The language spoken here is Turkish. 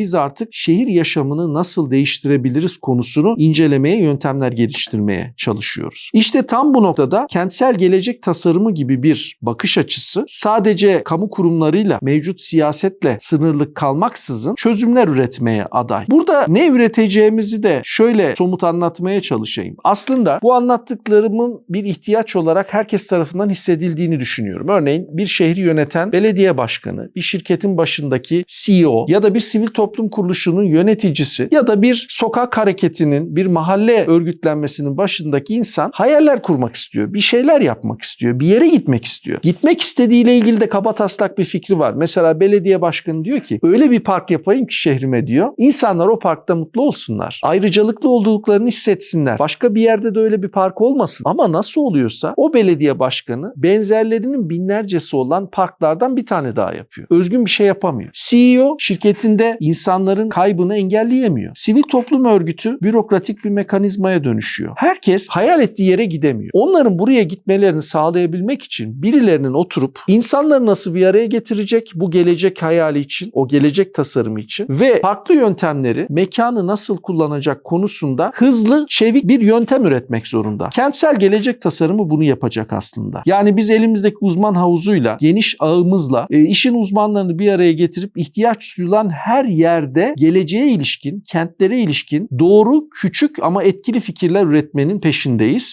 biz artık şehir yaşamını nasıl değiştirebiliriz konusunu incelemeye, yöntemler geliştirmeye çalışıyoruz. İşte tam bu noktada kentsel gelecek tasarımı gibi bir bakış açısı sadece kamu kurumlarıyla, mevcut siyasetle sınırlı kalmaksızın çözümler üretmeye aday. Burada ne üreteceğimizi de şöyle somut anlatmaya çalışayım. Aslında bu anlattıklarımın bir ihtiyaç olarak herkes tarafından hissedildiğini düşünüyorum. Örneğin bir şehri yöneten belediye başkanı, bir şirketin başındaki CEO ya da bir sivil toplum kuruluşunun yöneticisi ya da bir sokak hareketinin, bir mahalle örgütlenmesinin başındaki insan hayaller kurmak istiyor. Bir şeyler yapmak istiyor. Bir yere gitmek istiyor. Gitmek istediğiyle ilgili de kaba taslak bir fikri var. Mesela belediye başkanı diyor ki öyle bir park yapayım ki şehrime diyor. İnsanlar o parkta mutlu olsunlar. Ayrıcalıklı olduklarını hissetsinler. Başka bir yerde de öyle bir park olmasın. Ama nasıl oluyorsa o belediye başkanı benzerlerinin binlercesi olan parklardan bir tane daha yapıyor. Özgün bir şey yapamıyor. CEO şirketinde insanların kaybını engelleyemiyor. Sivil toplum örgütü bürokratik bir mekanizmaya dönüşüyor. Herkes hayal ettiği yere gidemiyor. Onların buraya gitmelerini sağlayabilmek için birilerinin oturup insanları nasıl bir araya getirecek bu gelecek hayali için, o gelecek tasarımı için ve farklı yöntemleri mekanı nasıl kullanacak konusunda hızlı, çevik bir yöntem üretmek zorunda. Kentsel gelecek tasarımı bunu yapacak aslında. Yani biz elimizdeki uzman havuzuyla, geniş ağımızla e, işin uzmanlarını bir araya getirip ihtiyaç duyulan her yerde geleceğe ilişkin, kentlere ilişkin doğru, küçük ama etkili fikirler üretmenin peşindeyiz.